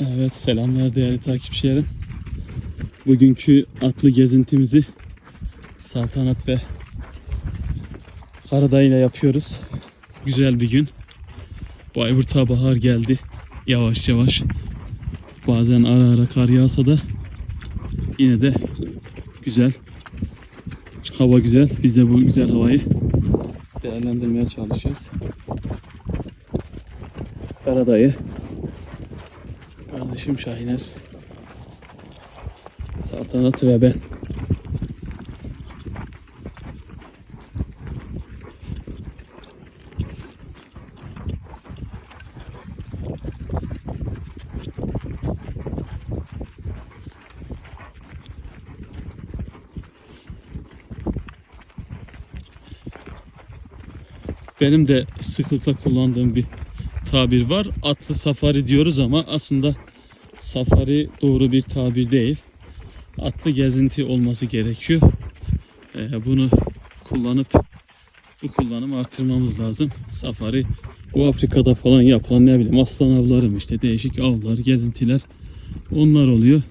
Evet selamlar değerli takipçilerim. Bugünkü atlı gezintimizi Saltanat ve Karadağ ile yapıyoruz. Güzel bir gün. Bayburt'a bahar geldi. Yavaş yavaş. Bazen ara ara kar yağsa da yine de güzel. Hava güzel. Biz de bu güzel havayı değerlendirmeye çalışacağız. Karadağ'ı Kardeşim Şahiner. Saltanat ve ben. Benim de sıklıkla kullandığım bir tabir var. Atlı safari diyoruz ama aslında safari doğru bir tabir değil. Atlı gezinti olması gerekiyor. Ee, bunu kullanıp bu kullanımı arttırmamız lazım. Safari bu Afrika'da falan yapılan ne bileyim aslan avları mı işte değişik avlar, gezintiler onlar oluyor.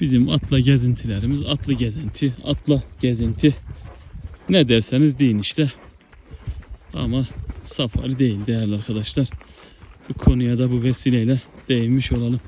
Bizim atla gezintilerimiz atlı gezinti, atla gezinti ne derseniz deyin işte. Ama safari değil değerli arkadaşlar. Bu konuya da bu vesileyle değinmiş olalım.